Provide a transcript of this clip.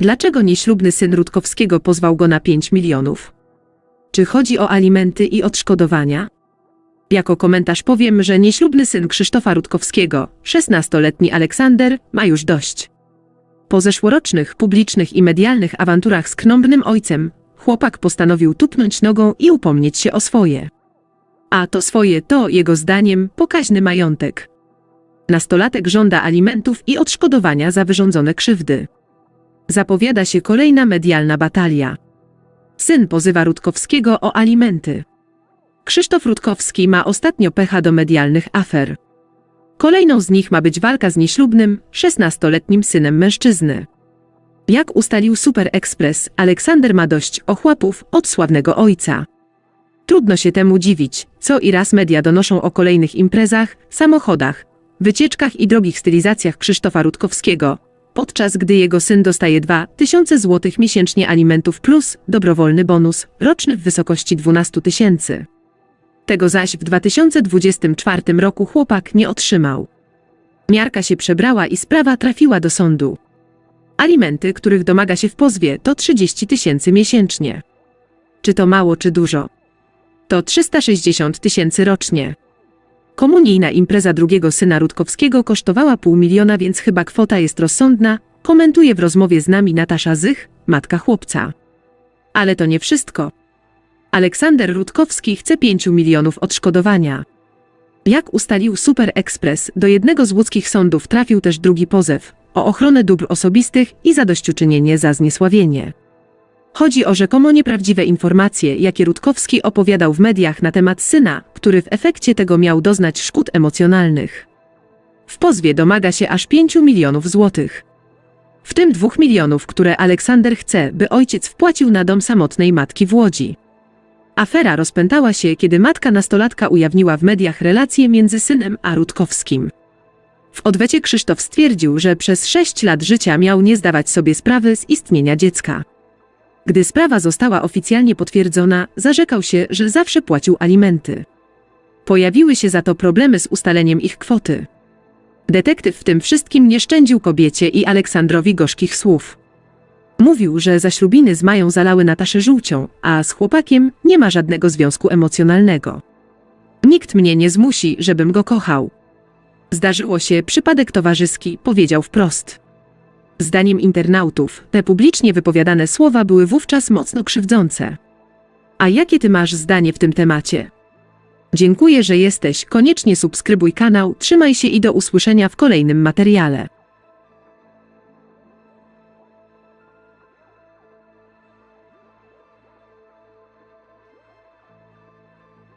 Dlaczego nieślubny syn Rutkowskiego pozwał go na 5 milionów? Czy chodzi o alimenty i odszkodowania? Jako komentarz powiem, że nieślubny syn Krzysztofa Rutkowskiego, 16-letni Aleksander, ma już dość. Po zeszłorocznych publicznych i medialnych awanturach z knąbnym ojcem, chłopak postanowił tupnąć nogą i upomnieć się o swoje. A to swoje to, jego zdaniem, pokaźny majątek. Nastolatek żąda alimentów i odszkodowania za wyrządzone krzywdy. Zapowiada się kolejna medialna batalia. Syn pozywa Rutkowskiego o alimenty. Krzysztof Rutkowski ma ostatnio pecha do medialnych afer. Kolejną z nich ma być walka z nieślubnym, 16-letnim synem mężczyzny. Jak ustalił Super Express, Aleksander ma dość ochłapów od sławnego ojca. Trudno się temu dziwić, co i raz media donoszą o kolejnych imprezach, samochodach, wycieczkach i drogich stylizacjach Krzysztofa Rutkowskiego, podczas gdy jego syn dostaje 2000 zł miesięcznie alimentów plus dobrowolny bonus roczny w wysokości 12 tysięcy. Tego zaś w 2024 roku chłopak nie otrzymał. Miarka się przebrała i sprawa trafiła do sądu. Alimenty, których domaga się w pozwie, to 30 tysięcy miesięcznie. Czy to mało, czy dużo? To 360 tysięcy rocznie. Komunijna impreza drugiego syna Rutkowskiego kosztowała pół miliona, więc chyba kwota jest rozsądna, komentuje w rozmowie z nami Natasza Zych, matka chłopca. Ale to nie wszystko. Aleksander Rutkowski chce 5 milionów odszkodowania. Jak ustalił Super Express, do jednego z łódzkich sądów trafił też drugi pozew o ochronę dóbr osobistych i zadośćuczynienie za zniesławienie. Chodzi o rzekomo nieprawdziwe informacje, jakie Rutkowski opowiadał w mediach na temat syna, który w efekcie tego miał doznać szkód emocjonalnych. W pozwie domaga się aż 5 milionów złotych. W tym 2 milionów, które Aleksander chce, by ojciec wpłacił na dom samotnej matki w Łodzi. Afera rozpętała się, kiedy matka nastolatka ujawniła w mediach relacje między synem a Rutkowskim. W odwecie Krzysztof stwierdził, że przez 6 lat życia miał nie zdawać sobie sprawy z istnienia dziecka. Gdy sprawa została oficjalnie potwierdzona, zarzekał się, że zawsze płacił alimenty. Pojawiły się za to problemy z ustaleniem ich kwoty. Detektyw w tym wszystkim nie szczędził kobiecie i Aleksandrowi gorzkich słów. Mówił, że zaślubiny z Mają zalały Nataszę żółcią, a z chłopakiem nie ma żadnego związku emocjonalnego. Nikt mnie nie zmusi, żebym go kochał. Zdarzyło się przypadek towarzyski, powiedział wprost. Zdaniem internautów, te publicznie wypowiadane słowa były wówczas mocno krzywdzące. A jakie ty masz zdanie w tym temacie? Dziękuję, że jesteś. Koniecznie subskrybuj kanał, trzymaj się i do usłyszenia w kolejnym materiale.